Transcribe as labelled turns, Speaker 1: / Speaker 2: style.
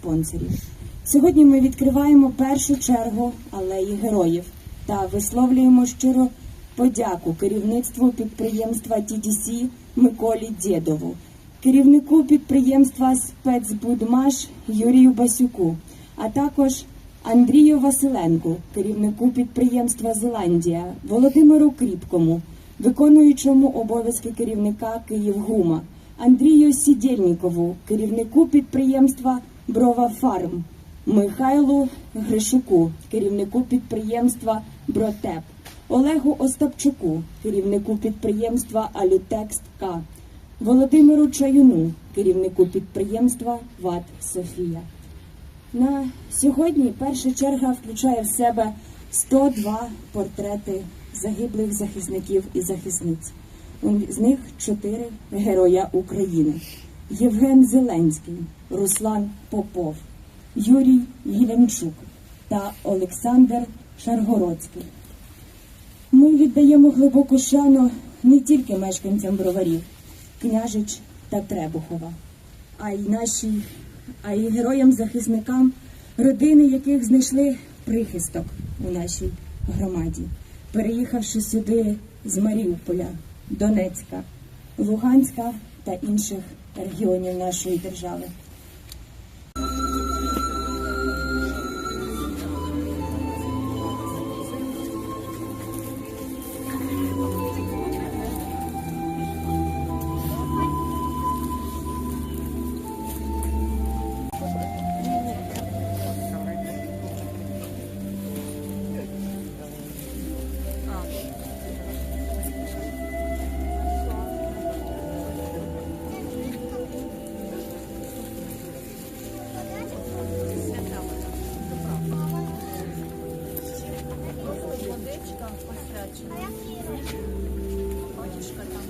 Speaker 1: спонсорів. Сьогодні ми відкриваємо першу чергу алеї героїв та висловлюємо щиро подяку керівництву підприємства TDC Миколі Дєдову, керівнику підприємства спецбудмаш Юрію Басюку, а також Андрію Василенку, керівнику підприємства Зеландія, Володимиру Кріпкому, виконуючому обов'язки керівника Київгума, Андрію Сідєльнікову, керівнику підприємства Брова Фарм, Михайлу Гришуку, керівнику підприємства Бротеп, Олегу Остапчуку, керівнику підприємства Алютекст К, Володимиру Чаюну, керівнику підприємства ВАТ Софія. На сьогодні перша черга включає в себе 102 портрети загиблих захисників і захисниць. З них чотири героя України: Євген Зеленський, Руслан Попов, Юрій Гілянчук та Олександр Шаргородський. Ми віддаємо глибоку шану не тільки мешканцям броварів, княжич та Требухова, а й нашій, а й героям-захисникам, родини яких знайшли прихисток у нашій громаді, переїхавши сюди з Маріуполя, Донецька, Луганська та інших регіонів нашої держави.
Speaker 2: Водичка посвячена. Батюшка там